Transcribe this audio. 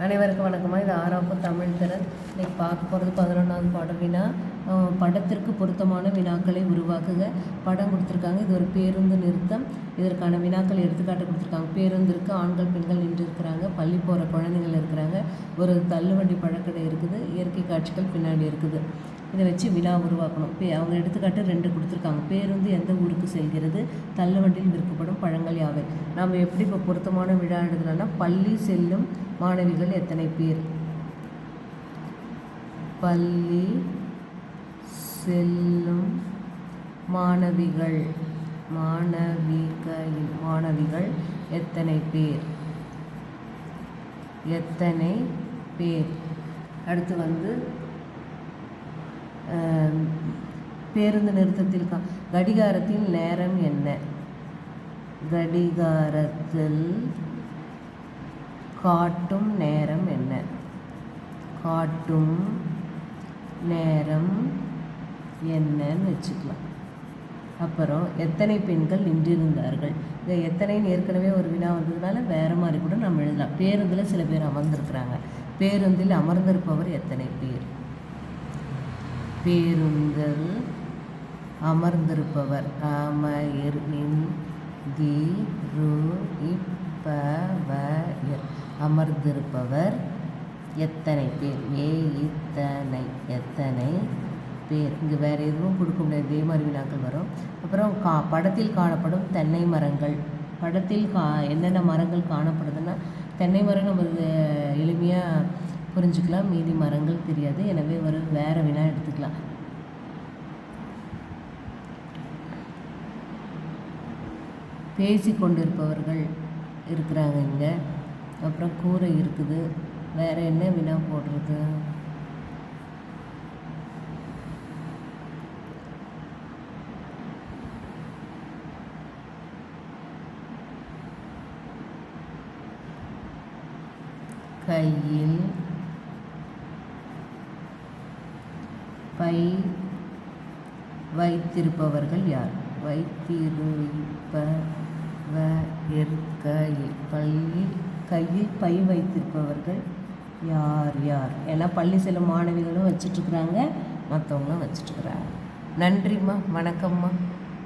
அனைவருக்கும் வணக்கமாக இது ஆறாப்பு தமிழ் திறன். இன்னைக்கு பார்க்க போகிறது பதினொன்றாவது பாடம் வினா. படத்திற்கு பொருத்தமான வினாக்களை உருவாக்குக. படம் கொடுத்துருக்காங்க. இது ஒரு பேருந்து நிறுத்தம். இதற்கான வினாக்கள் எடுத்துக்காட்டு கொடுத்துருக்காங்க. பேருந்து ஆண்கள் பெண்கள் நின்று இருக்கிறாங்க பள்ளி போகிற குழந்தைகள் இருக்கிறாங்க. ஒரு தள்ளுவண்டி பழக்கடை இருக்குது. இயற்கை காட்சிகள் பின்னாடி இருக்குது. இதை வச்சு விழா உருவாக்கணும். பே அவங்க எடுத்துக்காட்டு ரெண்டு கொடுத்துருக்காங்க. பேருந்து எந்த ஊருக்கு செல்கிறது? தள்ளுவண்டியில் விற்கப்படும் பழங்கள் யாவை? நாம் எப்படி இப்போ பொருத்தமான விழா எழுதலாம்னா பள்ளி செல்லும் மாணவிகள் எத்தனை பேர்? பள்ளி செல்லும் மாணவிகள் மாணவிகள் மாணவிகள் எத்தனை பேர்? எத்தனை பேர்? அடுத்து வந்து பேருந்து நிறுத்தத்தில் கா கடிகாரத்தின் நேரம் என்ன? கடிகாரத்தில் காட்டும் நேரம் என்ன? காட்டும் நேரம் என்னன்னு வச்சுக்கலாம். அப்புறம் எத்தனை பெண்கள் நின்றிருந்தார்கள்? இந்த எத்தனைன்னு ஏற்கனவே ஒரு வினா வந்ததுனால வேறு மாதிரி கூட நம்ம எழுதலாம். பேருந்தில் சில பேர் அமர்ந்திருக்கிறாங்க. பேருந்தில் அமர்ந்திருப்பவர் எத்தனை பேர்? பேருந்தில் அமர்ந்திருப்பவர். அமர் தி ரு இப்பவர் அமர்ந்திருப்பவர். எத்தனை பேர்? ஏ இத்தனை எத்தனை பேர்? இங்கே வேறு எதுவும் கொடுக்க முடியாது. இதே மாதிரி வினாக்கள் வரும். அப்புறம் கா படத்தில் காணப்படும் தென்னை மரங்கள். படத்தில் கா என்னென்ன மரங்கள் காணப்படுதுன்னா தென்னை மரம் நம்ம எளிமையாக புரிஞ்சுக்கலாம். மீதி மரங்கள் தெரியாது. எனவே ஒரு வேறு வினா எடுத்துக்கலாம். பேசி கொண்டிருப்பவர்கள் இருக்கிறாங்க இங்கே. அப்புறம் கூரை இருக்குது. வேறு என்ன வினா போடுறது? கையில் பை வைத்திருப்பவர்கள் யார்? வைத்திருப்ப கையில் பள்ளி கையில் பை வைத்திருப்பவர்கள் யார் யார்? ஏன்னா பள்ளி செல்லும் மாணவிகளும் வச்சிட்ருக்குறாங்க மற்றவங்களும் வச்சிட்ருக்குறாங்க. நன்றிம்மா வணக்கம்மா.